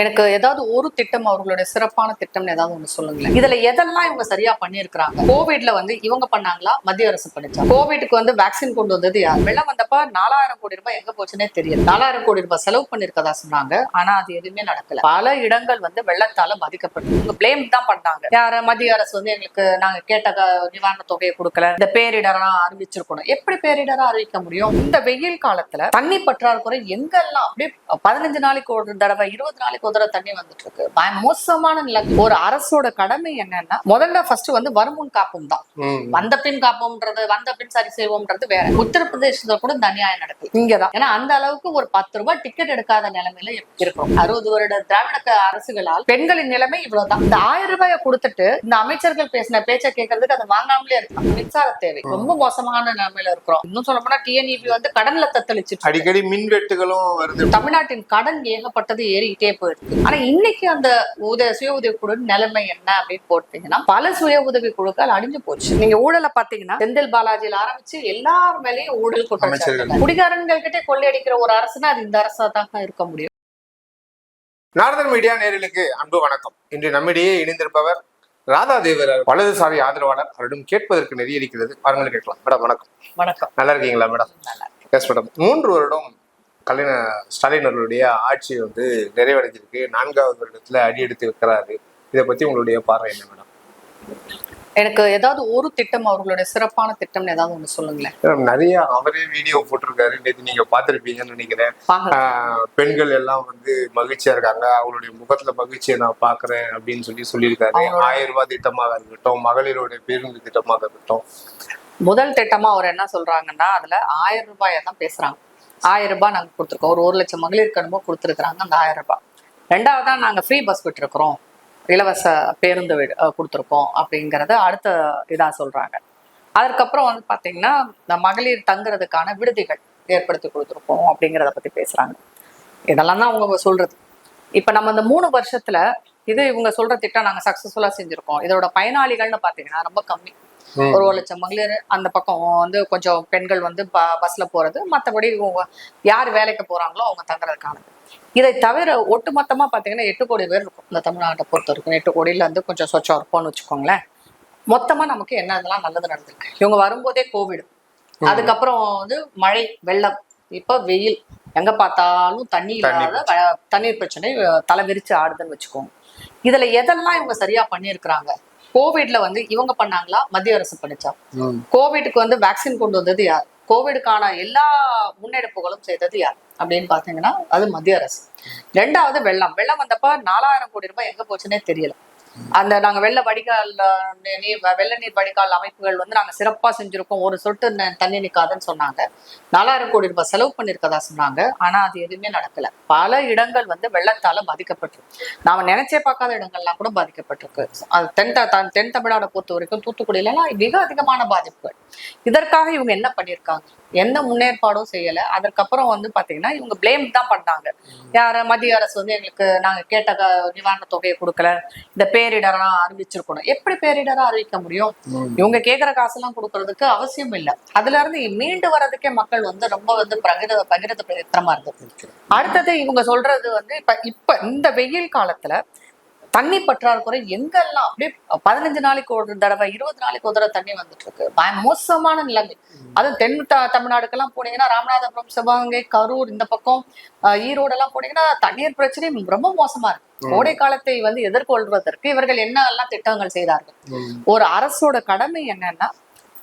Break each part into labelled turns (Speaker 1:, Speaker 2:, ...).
Speaker 1: எனக்கு ஏதாவது ஒரு திட்டம் அவர்களுடைய சிறப்பான திட்டம்னு ஏதாவது ஒண்ணு சொல்லுங்களேன். இதுல எதெல்லாம் இவங்க சரியா பண்ணியிருக்கிறாங்க? கோவிட்ல வந்து இவங்க பண்ணாங்களா? மத்திய அரசு பண்ணிச்சா? கோவிட்க்கு வந்து வேக்சின் கொண்டு வந்தது யார்? வெள்ளம் வந்தப்ப நாலாயிரம் கோடி ரூபாய் எங்க போச்சுன்னே தெரியல நாலாயிரம் கோடி ரூபாய் செலவு பண்ணிருக்கதா சொன்னாங்க. ஆனா அது எதுவுமே நடக்கல. பல இடங்கள் வந்து வெள்ளத்தால பாதிக்கப்பட்டு இவங்க பிளேம் தான் பண்ணாங்க. யார? மத்திய அரசு வந்து எங்களுக்கு நாங்க கேட்ட நிவாரண தொகையை கொடுக்கல. இந்த பேரிடரா அறிவிச்சிருக்கணும். எப்படி பேரிடரா அறிவிக்க முடியும்? இந்த வெயில் காலத்துல தண்ணி பற்றாக்குறை எங்கெல்லாம்? அப்படியே பதினஞ்சு நாளைக்கு ஒரு தடவை இருபது நாளைக்கு தடவை தண்ணி வந்துட்டு இருக்கு மோசமான நிலை. ஒரு அரசோட கடமை என்னன்னா முதல்ல ஃபர்ஸ்ட் வந்து வருமுன் காப்பும் தான். வந்த பின் காப்போம்ன்றது வந்த பின் சரி செய்வோம்ன்றது வேற. உத்தரப்பிரதேசத்துல கூட இந்த அநியாயம் நடக்குது இங்கதான் ஏன்னா அந்த அளவுக்கு ஒரு பத்து ரூபாய் டிக்கெட் எடுக்காத நிலைமையில இருக்கிறோம் அறுபது வருட திராவிட அரசுகளால் பெண்களின் நிலைமை இவ்வளவுதான். இந்த ஆயிரம் ரூபாயை கொடுத்துட்டு இந்த அமைச்சர்கள் பேசின பேச்சை கேட்கறதுக்கு அதை வாங்காமலே இருக்கலாம் மின்சார தேவை. ரொம்ப மோசமான நிலைமையில இருக்கிறோம். இன்னும் சொல்ல போனா டிஎன்இபி வந்து கடன்ல தத்தளிச்சிட்டு இருக்கு.
Speaker 2: அடிக்கடி மின்வெட்டுகளும் வருது.
Speaker 1: தமிழ்நாட்டின் கடன் ஏகப்பட்டது ஏறிக்கிட்டே போயிருக்கு ஆனா இன்னைக்கு அந்த உத சுய உதவி குழு நிலைமை என்ன அப்படின்னு போட்டீங்கன்னா பல சுய உதவி குழுக்கள் அழிஞ்சு போச்சு. நீங்க ஊழலை பாத்தீங்கன்னா செந்தில் பாலாஜியில ஆரம்பிச்சு எல்லார் மேலயும் ஊழல்
Speaker 2: அமைச்சர்கள்.
Speaker 1: குடிகாரன்கள் கிட்டே கொள்ளையடிக்கிற ஒரு அரசுனா அது இந்த அரசா தான் இருக்க முடியும்.
Speaker 2: நாரதர் மீடியா நேயர்களுக்கு அன்பு வணக்கம். இன்று நம்மிடையே இணைந்திருப்பவர் ராதா தேவர் வலதுசாரி ஆதரவாளர். அவரிடம் கேட்பதற்கு நிறைய இருக்கிறது. பாருங்கள் கேட்கலாம். மேடம் வணக்கம்.
Speaker 1: வணக்கம்.
Speaker 2: நல்லா இருக்கீங்களா மேடம்?
Speaker 1: நல்லா
Speaker 2: எஸ் மேடம். மூன்று வருடம் கலைஞ ஸ்டாலின் அவர்களுடைய ஆட்சி வந்து நிறைவடைஞ்சிருக்கு. நான்காவது வருடத்துல அடி எடுத்து வைக்கிறாரு இதை பத்தி உங்களுடைய பார்வை என்ன மேடம்?
Speaker 1: எனக்கு ஏதாவது ஒரு திட்டம் அவர்களுடைய சிறப்பான திட்டம்னு ஏதாவது ஒண்ணு சொல்லுங்களேன்.
Speaker 2: நிறைய அவரே வீடியோ போட்டிருக்காரு. நேற்று நீங்க பார்த்திருப்பீங்கன்னு நினைக்கிறேன். பெண்கள் எல்லாம் வந்து மகிழ்ச்சியா இருக்காங்க. அவங்களுடைய முகத்துல மகிழ்ச்சியை நான் பாக்குறேன் அப்படின்னு சொல்லி சொல்லியிருக்காரு. ஆயிரம் ரூபாய் திட்டமாக இருக்கட்டும் மகளிருடைய பேருந்து திட்டமாக இருக்கட்டும்.
Speaker 1: முதல் திட்டமா அவர் என்ன சொல்றாங்கன்னா அதுல ஆயிரம் ரூபாயை தான் பேசுறாங்க. ஆயிரம் ரூபாய் நாங்க கொடுத்துருக்கோம். ஒரு ஒரு லட்சம் மகளிருக்கு என்னமோ கொடுத்துருக்காங்க அந்த ஆயிரம் ரூபாய். ரெண்டாவதா நாங்க ஃப்ரீ பஸ் விட்டுருக்குறோம். இலவச பேருந்து வீடு கொடுத்துருக்கோம் அப்படிங்கறத அடுத்த இதா சொல்றாங்க. அதுக்கப்புறம் வந்து பாத்தீங்கன்னா மகளிர் தங்குறதுக்கான விடுதிகள் ஏற்படுத்தி கொடுத்துருக்கோம் அப்படிங்கிறத பத்தி பேசுறாங்க. இதெல்லாம் தான் அவங்க சொல்றது. இப்ப நம்ம இந்த மூணு வருஷத்துல இது இவங்க சொல்கிற திட்டம் நாங்க சக்சஸ்ஃபுல்லா செஞ்சுருக்கோம். இதோட பயனாளிகள்னு பார்த்தீங்கன்னா ரொம்ப கம்மி. ஒரு ஒரு லட்சம் மகளிர் அந்த பக்கம் வந்து கொஞ்சம் பெண்கள் வந்து ப- பஸ்ல போறது. மற்றபடி யார் வேலைக்கு போறாங்களோ அவங்க தங்குறதுக்கானது. இதை தவிர ஒட்டுமொத்தமா பாத்தீங்கன்னா எட்டு கோடி பேர் இருக்கும் இந்த தமிழ்நாட்டை பொறுத்த வரைக்கும். எட்டு கோடியில வந்து கொஞ்சம் சொச்சம் இருப்போம்னு வச்சுக்கோங்களேன். மொத்தமா நமக்கு என்ன இதெல்லாம் நல்லது நடந்திருக்கு. இவங்க வரும்போதே கோவிட் அதுக்கப்புறம் வந்து மழை வெள்ளம் இப்ப வெயில். எங்க பார்த்தாலும் தண்ணி இல்லாத தண்ணீர் பிரச்சனை தலை விரிச்சு ஆடுதுன்னு வச்சுக்கோங்க. இதுல எதெல்லாம் இவங்க சரியா பண்ணியிருக்கிறாங்க? கோவிட்ல வந்து இவங்க பண்ணாங்களா? மத்திய அரசு பண்ணிச்சா? கோவிட்க்கு வந்து வேக்சின் கொண்டு வந்தது யார்? கோவிடுக்கான எல்லா முன்னெடுப்புகளும் செய்தது யார்? அப்படின்னு பாத்தீங்கன்னா அது மத்திய அரசு. ரெண்டாவது வெள்ளம். வெள்ளம் வந்தப்ப நாலாயிரம் கோடி ரூபாய் எங்க போச்சுன்னே தெரியல. அந்த நாங்க வெள்ள வடிகால் வெள்ள நீர் வடிகால் அமைப்புகள் வந்து நாங்க சிறப்பா செஞ்சிருக்கோம். ஒரு சொட்டு தண்ணி நிக்காதுன்னு சொன்னாங்க. நாலாயிரம் கோடி ரூபாய் செலவு பண்ணிருக்கதா சொன்னாங்க. ஆனா அது எதுவுமே நடக்கல. பல இடங்கள் வந்து வெள்ளத்தால பாதிக்கப்பட்டிருக்கு. நாம நினைச்சே பார்க்காத இடங்கள்லாம் கூட பாதிக்கப்பட்டிருக்கு. அது தென் தென் தமிழ்நாடை பொறுத்த வரைக்கும் தூத்துக்குடியில எல்லாம் மிக அதிகமான பாதிப்புகள். இதற்காக இவங்க என்ன பண்ணியிருக்காங்க எந்த முன்னேற்பாடும் செய்யல. அதற்கப்புறம் வந்து பாத்தீங்கன்னா இவங்க பிளேம் தான் பண்ணாங்க. யார மத்திய அரசு வந்து எங்களுக்கு நாங்க கேட்ட நிவாரண தொகையை கொடுக்கல. இந்த பேரிடரா அறிவிச்சிருக்கணும். எப்படி பேரிடரா அறிவிக்க முடியும்? இவங்க கேக்குற காசெல்லாம் கொடுக்கறதுக்கு அவசியம் இல்லை. அதுல இருந்து மீண்டு வர்றதுக்கே மக்கள் வந்து ரொம்ப வந்து பகிர பகிரத பிரயத்தனமா இருந்தது அடுத்தது இவங்க சொல்றது வந்து இப்ப இப்ப இந்த வெயில் காலத்துல தண்ணி பற்றாக்குறை எங்கெல்லாம் அப்படியே பதினஞ்சு நாளைக்கு ஒரு தடவை இருபது நாளைக்கு ஒரு தடவை தண்ணி வந்துட்டு இருக்கு மோசமான நிலைமை அதுவும் தென் த- தமிழ்நாடுக்கெல்லாம் போனீங்கன்னா ராமநாதபுரம் சிவகங்கை கரூர் இந்த பக்கம் ஈரோடு எல்லாம் போனீங்கன்னா தண்ணீர் பிரச்சனை ரொம்ப மோசமா இருக்கு. கோடை காலத்தை வந்து எதிர்கொள்வதற்கு இவர்கள் என்ன எல்லாம் திட்டங்கள் செய்தார்கள்? ஒரு அரசோட கடமை என்னன்னா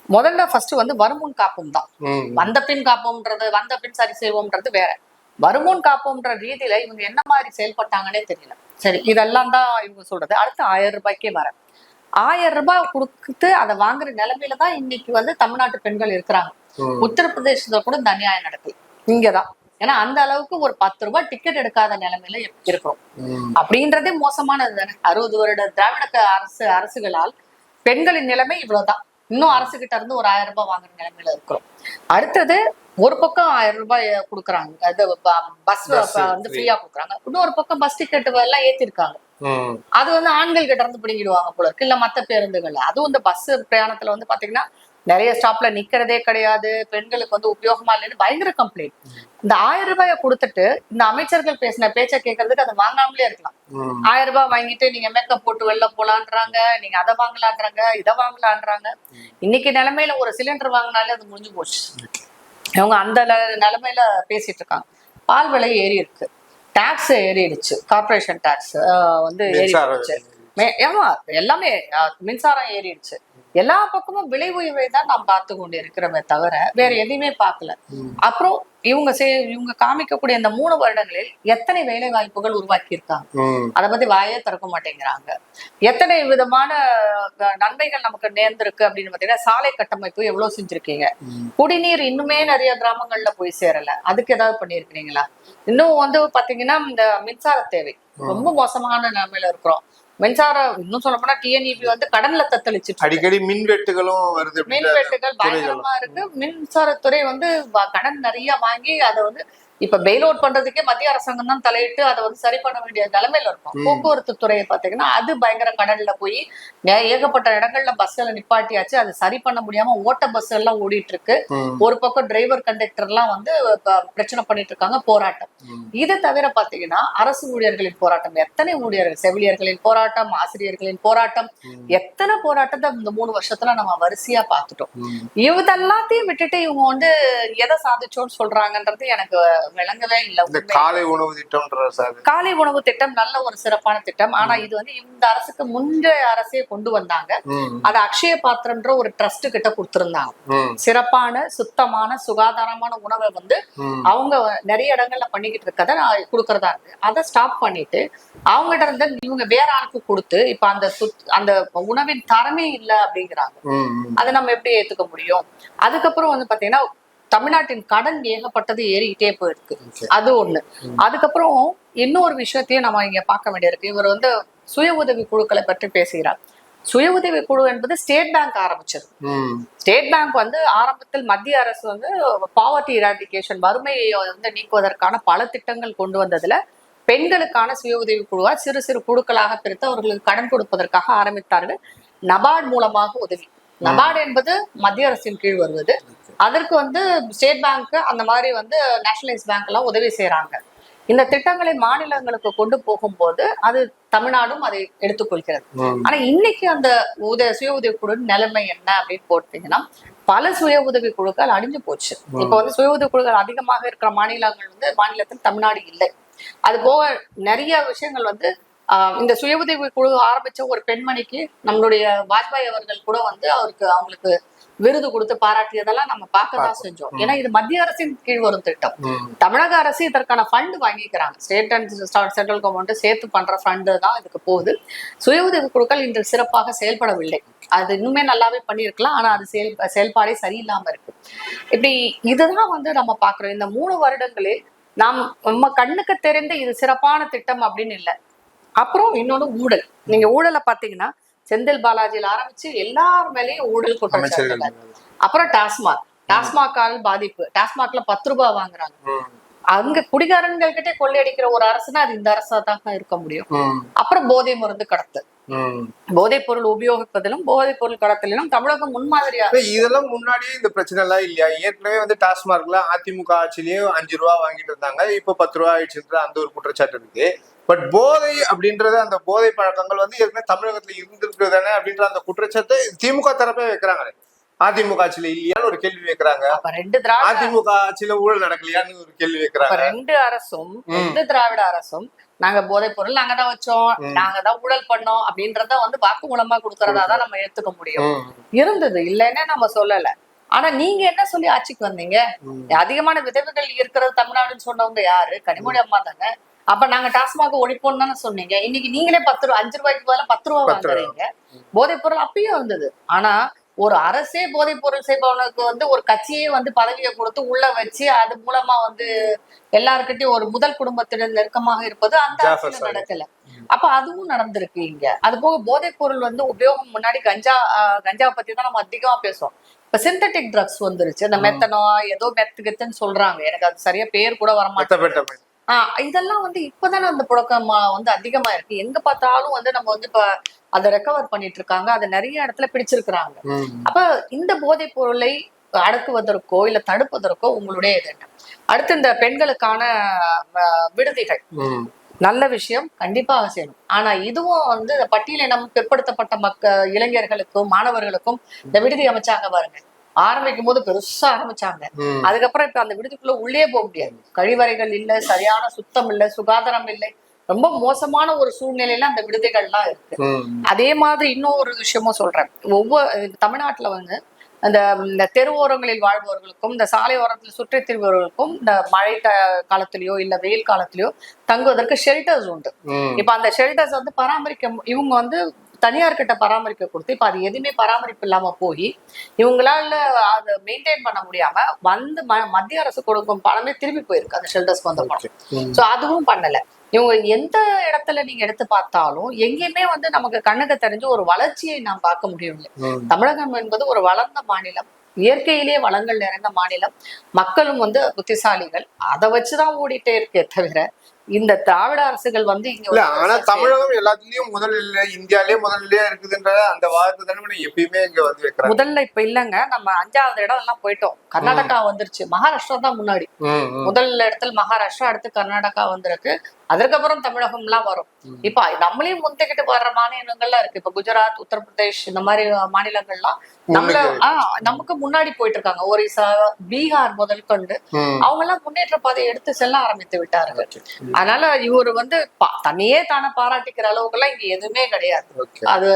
Speaker 1: முதல்ல ஃபர்ஸ்ட் வந்து வருமுன் காப்பும் தான். வந்த பின் காப்போம்ன்றது வந்த பின் சரி செய்வோம்ன்றது வேற. வருமுன் காப்போம்ன்ற ரீதியில இவங்க என்ன மாதிரி செயல்பட்டாங்கன்னே தெரியல. சரி இதெல்லாம் தான் இவங்க சொல்றது. அடுத்து ஆயிரம் ரூபாய்க்கே வர ஆயிரம் ரூபாய் கொடுத்து அதை வாங்குற நிலைமையில தான் இன்னைக்கு வந்து தமிழ்நாட்டு பெண்கள் இருக்கிறாங்க. உத்தரப்பிரதேசத்துல கூட இந்த அநியாயம் நடக்குது இங்கதான். ஏன்னா அந்த அளவுக்கு ஒரு பத்து ரூபாய் டிக்கெட் எடுக்காத நிலைமையில இருக்கிறோம். அப்படின்றதே மோசமானது தானே. அறுபது வருட திராவிட அரசு அரசுகளால் பெண்களின் நிலைமை இவ்வளவுதான். இன்னும் அரசு கிட்ட இருந்து ஒரு ஆயிரம் ரூபாய் வாங்குற நிலைமையில இருக்கிறோம். அடுத்தது ஒரு பக்கம் ஆயிரம் ரூபாய் கொடுக்குறாங்க. அது பஸ் வந்து. ஃப்ரீயா கொடுக்குறாங்க. இன்னொரு பக்கம் பஸ் டிக்கெட் எல்லாம் ஏத்திருக்காங்க. அது வந்து ஆண்கள் கிட்ட இருந்து பிடிங்கிடுவாங்க போல இருக்கு. இல்ல மத்த பேருந்துகள் அதுவும் இந்த பஸ் பிரயாணத்துல வந்து பாத்தீங்கன்னா நிறைய ஸ்டாப்ல நிக்கிறதே கிடையாது. பெண்களுக்கு வந்து உபயோகமா இல்லைன்னு பயங்கர கம்ப்ளைண்ட் இந்த ஆயிரம் ரூபாயை கொடுத்துட்டு இந்த அமைச்சர்கள் பேசின பேச்சை கேட்கறதுக்கு அதை வாங்காமலே இருக்கலாம். ஆயிரம் ரூபாய் வாங்கிட்டு நீங்க மேக்கப் போட்டு வெளில போலான்றாங்க நீங்க அதை வாங்கலான்றாங்க இதை வாங்கலான்றாங்க. இன்னைக்கு நிலைமையில ஒரு சிலிண்டர் வாங்கினாலே அது முடிஞ்சு போச்சு. இவங்க அந்த நிலைமையில பேசிட்டு இருக்காங்க. பால் விலை ஏறி இருக்கு. டாக்ஸ் ஏறிடுச்சு. கார்பரேஷன் டாக்ஸ் வந்து ஏறிடுச்சு. ஆமா எல்லாமே மின்சாரம் ஏறிடுச்சு. எல்லா பக்கமும் விலை உயர்வை தான் நாம் பார்த்து கொண்டு இருக்கிறோமே தவிர வேற எதையுமே பார்க்கல. அப்புறம் இவங்க இவங்க காமிக்கக்கூடிய இந்த மூணு வருடங்களில் எத்தனை வேலை வாய்ப்புகள் உருவாக்கி இருக்காங்க. அதை பத்தி வாயே திறக்க மாட்டேங்கிறாங்க. எத்தனை விதமான நன்மைகள் நமக்கு நேர்ந்திருக்கு அப்படின்னு பாத்தீங்கன்னா சாலை கட்டமைப்பு எவ்வளவு செஞ்சிருக்கீங்க. குடிநீர் இன்னுமே நிறைய கிராமங்கள்ல போய் சேரல. அதுக்கு ஏதாவது பண்ணியிருக்கிறீங்களா? இன்னும் வந்து பாத்தீங்கன்னா இந்த மின்சார தேவை. ரொம்ப மோசமான நிலைமையில இருக்கிறோம். மின்சாரம் இன்னும் சொல்ல போனா டிஎன்இபி வந்து கடன்ல தத்தளிச்சுட்டு.
Speaker 2: அடிக்கடி மின்வெட்டுகளும் வருது
Speaker 1: மின்
Speaker 2: அப்படின்ற
Speaker 1: வெட்டுகள் பயங்கரமா இருக்கு மின்சாரத்துறை வந்து கடன் நிறைய வாங்கி அதை வந்து இப்ப பெயில் அவுட் பண்றதுக்கே மத்திய அரசாங்கம் தான் தலையிட்டு அதை வந்து சரி பண்ண வேண்டிய நிலைமையில இருக்கும். போக்குவரத்து துறையை பாத்தீங்கன்னா அது பயங்கர கடன்ல போய் ஏகப்பட்ட இடங்கள்ல பஸ்ல நிப்பாட்டியாச்சு அது சரி பண்ண முடியாம ஓட்ட பஸ் எல்லாம் ஓடிட்டு இருக்கு. ஒரு பக்கம் டிரைவர் கண்டக்டர் எல்லாம் வந்து பிரச்சனை பண்ணிட்டு இருக்காங்க போராட்டம். இது தவிர பாத்தீங்கன்னா அரசு ஊழியர்களின் போராட்டம் எத்தனை ஊழியர்கள் செவிலியர்களின் போராட்டம் ஆசிரியர்களின் போராட்டம். எத்தனை போராட்டத்தை இந்த மூணு வருஷத்துல நம்ம வரிசையா பார்த்துட்டோம்
Speaker 2: ம்.
Speaker 1: இதெல்லாத்தையும் விட்டுட்டு இவங்க வந்து எதை சாதிச்சோம்னு சொல்றாங்கன்றது எனக்கு விளங்கவே இல்லை.
Speaker 2: காலை உணவு திட்டம்ன்ற சார்
Speaker 1: காலை உணவு திட்டம் நல்ல ஒரு சிறப்பான திட்டம் ஆனா இது வந்து இந்த அரசுக்கு முந்தைய அரசே கொண்டு வந்தாங்க. அது அக்ஷய பாத்திரம்ன்ற ஒரு ட்ரஸ்ட் கிட்ட கொடுத்திருந்தாங்க. சிறப்பான சுத்தமான சுகாதாரமான உணவை வந்து. அவங்க நிறைய இடங்கள்ல பண்ணிக்கிட்டு இருக்கதை நான் கொடுக்கறதா இருக்கு அதை ஸ்டாப் பண்ணிட்டு அவங்ககிட்ட இருந்து இவங்க வேற ஆளுக்கு கொடுத்து இப்ப அந்த அந்த உணவின் தரமே இல்லை அப்படிங்கிறாங்க. அதை நம்ம எப்படி ஏத்துக்க முடியும் அதுக்கப்புறம் வந்து பாத்தீங்கன்னா தமிழ்நாட்டின் கடன் ஏகப்பட்டது ஏறிக்கிட்டே போயிருக்கு. அது ஒண்ணு. அதுக்கப்புறம் இன்னொரு விஷயத்தையும் நம்ம இங்க பார்க்க வேண்டியிருக்கு. இவர் வந்து சுய உதவி குழுக்களை பற்றி பேசுகிறார். சுய உதவி குழு என்பது ஸ்டேட் பேங்க் ஆரம்பிச்சது. ஸ்டேட் பேங்க் வந்து ஆரம்பத்தில் மத்திய அரசு வந்து பாவர்ட்டி இராடிகேஷன் வறுமையை வந்து நீக்குவதற்கான பல திட்டங்கள் கொண்டு வந்ததுல பெண்களுக்கான சுய உதவி குழுவா சிறு சிறு குழுக்களாக பிரித்து அவர்களுக்கு கடன் கொடுப்பதற்காக ஆரம்பித்தார்கள். நபார்ட் மூலமாக உதவி. நபார்டு என்பது மத்திய அரசின் கீழ் வருவது. அதற்கு வந்து ஸ்டேட் பேங்க் அந்த மாதிரி வந்து நேஷனலைஸ் பேங்க் எல்லாம் உதவி செய்றாங்க. இந்த திட்டங்களை மாநிலங்களுக்கு கொண்டு போகும்போது அது தமிழ்நாடும் அதை எடுத்துக்கொள்கிறது. ஆனா இன்னைக்கு அந்த உத சுய உதவி குழு நிலைமை என்ன அப்படின்னு போட்டீங்கன்னா பல சுய உதவி குழுக்கள் அழிஞ்சு போச்சு. இப்ப வந்து சுய உதவி குழுக்கள் அதிகமாக இருக்கிற மாநிலங்கள் வந்து மாநிலத்தில் தமிழ்நாடு இல்லை. அது போக நிறைய விஷயங்கள் வந்து இந்த சுய உதவி குழு ஆரம்பிச்ச ஒரு பெண்மணிக்கு நம்மளுடைய வாஜ்பாய் அவர்கள் கூட வந்து அவருக்கு அவங்களுக்கு விருது கொடுத்து பாராட்டியதெல்லாம் நம்ம பார்க்க தான் செஞ்சோம். ஏன்னா இது மத்திய அரசின் கீழ் வரும் திட்டம். தமிழக அரசு இதற்கான ஃபண்ட் வாங்கிக்கிறாங்க. ஸ்டேட் அண்ட் சென்ட்ரல் கவர்மெண்ட் சேர்த்து பண்ற ஃபண்டு தான் இதுக்கு போகுது. சுய உதவி குழுக்கள் இன்று சிறப்பாக செயல்படவில்லை. அது இன்னுமே நல்லாவே பண்ணியிருக்கலாம். ஆனா அது செயல் செயல்பாடே சரியில்லாம இருக்கு. இப்படி இதுதான் வந்து நம்ம பார்க்கிறோம். இந்த மூணு வருடங்களே நாம் நம்ம கண்ணுக்கு தெரிந்த இது சிறப்பான திட்டம் அப்படின்னு இல்லை. அப்புறம் இன்னொன்னு ஊழல் நீங்க ஊழலை பாத்தீங்கன்னா செந்தில் பாலாஜியில் ஆரம்பிச்சு எல்லார் மேலேயும் ஊழல் குற்றச்சாட்டுகள் அப்புறம் டாஸ்மாக். டாஸ்மாக்கால் பாதிப்பு. டாஸ்மாக்ல பத்து ரூபாய் வாங்குறாங்க. அங்க குடிகாரன்கள் கிட்டே கொள்ளையடிக்கிற ஒரு அரசுனா அது இந்த அரசா தான் இருக்க முடியும். அப்புறம் போதை மருந்து கடத்து. போதைப் பொருள் உபயோகிப்பதிலும் போதைப் பொருள் கடத்தலிலும் தமிழகம் முன்மாதிரியா
Speaker 2: இதெல்லாம் முன்னாடியே இந்த பிரச்சனை எல்லாம் இல்லையா? ஏற்கனவே வந்து டாஸ்மார்க்ல அதிமுக ஆட்சியிலேயே அஞ்சு ரூபா வாங்கிட்டு இருந்தாங்க. இப்ப பத்து ரூபா ஆயிடுச்சுன்ற அந்த ஒரு குற்றச்சாட்டு இருக்கு. பட் போதை அப்படின்றது அந்த போதை பழக்கங்கள் வந்து ஏற்கனவே தமிழகத்துல இருந்திருக்கு தானே அப்படின்ற அந்த குற்றச்சாட்டு திமுக தரப்பே வைக்கிறாங்களே. அதிமுக ஆட்சியில இல்லையான்னு ஒரு கேள்வி வைக்கிறாங்க.
Speaker 1: அப்ப ரெண்டு திராவிட
Speaker 2: அதிமுக ஆட்சியில ஊழல் நடக்கலையான்னு ஒரு கேள்வி வைக்கிறாங்க.
Speaker 1: ரெண்டு அரசும் ரெண்டு திராவிட அரசும் நாங்க போதைப் பொருள் நாங்க தான் வச்சோம். நாங்க தான் ஊழல் பண்ணோம் அப்படின்றத வந்து வாக்கு மூலமா கொடுக்கறதா தான் நம்ம ஏத்துக்க முடியும். இருந்தது இல்லைன்னே நம்ம சொல்லல. ஆனா நீங்க என்ன சொல்லி ஆட்சிக்கு வந்தீங்க. அதிகமான விதவைகள் இருக்கிறது தமிழ்நாடுன்னு சொன்னவங்க யாரு? கனிமொழி அம்மா தானே. அப்ப நாங்க டாஸ்மாக ஒழிப்போம் தானே சொன்னீங்க. இன்னைக்கு நீங்களே பத்து ரூபா அஞ்சு ரூபாய்க்கு பதிலா பத்து ரூபா. வாங்குறீங்க. போதைப் பொருள் அப்பயும் இருந்தது. ஆனா ஒரு அரசே போதைப் பொருள் செய்பவனுக்கு வந்து ஒரு கட்சியே வந்து பதவியை கொடுத்து உள்ள வச்சு அது மூலமா வந்து எல்லாருக்கிட்டையும் ஒரு முதல் குடும்பத்தினர் நெருக்கமாக இருப்பது அந்த அரசியல். நடக்கல. அப்ப அதுவும் நடந்திருக்கு இங்க. அது போக போதைப் பொருள் வந்து உபயோகம் முன்னாடி கஞ்சா ஆஹ், கஞ்சாவை பத்தி தான் நம்ம அதிகமா பேசுவோம் இப்ப சிந்தட்டிக் ட்ரக்ஸ் வந்துருச்சு. இந்த மெத்தனோ ஏதோ மெத்து கெத்துன்னு சொல்றாங்க. எனக்கு அது சரியா பேர் கூட வர மாட்டேங்குது
Speaker 2: மெத்தபெட்டமைன்.
Speaker 1: ஆஹ் இதெல்லாம் வந்து இப்பதானே அந்த புழக்கம் வந்து அதிகமா இருக்கு. எங்க பார்த்தாலும் வந்து நம்ம வந்து இப்ப அதை ரெக்கவர் பண்ணிட்டு இருக்காங்க. அதை நிறைய இடத்துல பிடிச்சிருக்கிறாங்க. அப்ப இந்த போதைப் பொருளை அடக்குவதற்கோ இல்ல தடுப்பதற்கோ உங்களுடைய இது என்ன? அடுத்து இந்த பெண்களுக்கான விடுதிகள். நல்ல விஷயம் கண்டிப்பாக செய்யணும். ஆனா இதுவும் வந்து பட்டியலினம் பிற்படுத்தப்பட்ட மக்க இளைஞர்களுக்கும் மாணவர்களுக்கும் இந்த விடுதி அமைச்சாங்க பாருங்க. ஆரம்பிக்கும் போது பெருசா ஆரம்பிச்சாங்க. அதுக்கப்புறம் இப்ப அந்த விடுதிக்குள்ள உள்ளே போக முடியாது கழிவறைகள் இல்ல சரியான சுத்தம் இல்ல சுகாதாரம் இல்லை ரொம்ப மோசமான ஒரு சூழ்நிலையில அந்த விடுதிகள்லாம் இருக்கு. அதே மாதிரி இன்னொரு விஷயமும் சொல்றேன் ஒவ்வொரு தமிழ்நாட்டுல வந்து அந்த இந்த தெருவோரங்களில் வாழ்பவர்களுக்கும் இந்த சாலை ஓரத்தில் சுற்றித் திரிபவர்களுக்கும் இந்த மழை காலத்திலயோ இல்ல வெயில் காலத்திலயோ தங்குவதற்கு ஷெல்டர்ஸ் உண்டு. இப்ப அந்த ஷெல்டர்ஸ் வந்து பராமரிக்க இவங்க வந்து தனியார் கிட்ட பராமரிக்க கொடுத்து இப்ப அது எதுவுமே பராமரிப்பு இல்லாம போய் இவங்களால அதை மெயின்டைன் பண்ண முடியாம வந்து மத்திய அரசு கொடுக்கும் பணமே திருப்பி போயிருக்கு அந்த ஷெல்டர்ஸ்க்கு வந்த பணம். சோ அதுவும் பண்ணல. இவங்க எந்த இடத்துல நீங்க எடுத்து பார்த்தாலும் எங்கேயுமே வந்து நமக்கு கண்ணுக்கு தெரிஞ்சு ஒரு வளர்ச்சியை நாம் பார்க்க முடியவில்லை. தமிழகம் என்பது ஒரு வளர்ந்த மாநிலம். இயற்கையிலேயே வளங்கள் நிறைந்த மாநிலம். மக்களும் வந்து புத்திசாலிகள். அதை வச்சுதான் ஓடிட்டே இருக்கே தவிர இந்த திராவிட அரசுகள் வந்து இங்க
Speaker 2: ஆனா தமிழகம் எல்லாத்துலயும் முதல்ல இந்தியாலயே முதல்லயே இருக்குதுன்ற அந்த வாதத்தை தானே எப்பயுமே இங்க வந்து
Speaker 1: முதல்ல இப்ப இல்லங்க நம்ம அஞ்சாவது இடம் எல்லாம் போயிட்டோம். கர்நாடகா வந்துருச்சு. மகாராஷ்டிரா தான் முன்னாடி.
Speaker 2: ம், ம்.
Speaker 1: முதல் இடத்துல மகாராஷ்டிரா அடுத்து கர்நாடகா வந்திருக்கு. அதற்கப்புறம் தமிழகம்லாம் வரும். இப்ப நம்மளையும் முந்திக்கிட்டு வர்ற மாநிலங்கள்லாம் இருக்கு. இப்ப குஜராத் உத்தரப்பிரதேஷ் இந்த மாதிரி மாநிலங்கள்லாம் நம்மள. ஆஹ் நமக்கு முன்னாடி போயிட்டு இருக்காங்க ஒரிசா பீகார் முதல் கொண்டு. அவங்க எல்லாம் முன்னேற்ற பாதையை எடுத்து செல்ல ஆரம்பித்து விட்டார்கள். அதனால இவர் வந்து தன்னையே தானே பாராட்டிக்கிற அளவுக்கு எல்லாம் இங்க எதுவுமே கிடையாது. அது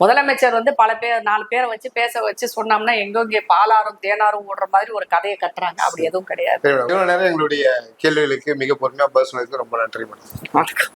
Speaker 1: முதலமைச்சர் வந்து பல பேர் நாலு பேரை வச்சு பேச வச்சு சொன்னோம்னா எங்கோ இங்கே பாலாரும் தேனாரும் ஓடுற மாதிரி ஒரு கதையை கட்டுறாங்க. அப்படி எதுவும் கிடையாது.
Speaker 2: எங்களுடைய கேள்விகளுக்கு மிக பொறுமையா பேசுனதுக்கு ரொம்ப நன்றி மேடம்
Speaker 1: வணக்கம்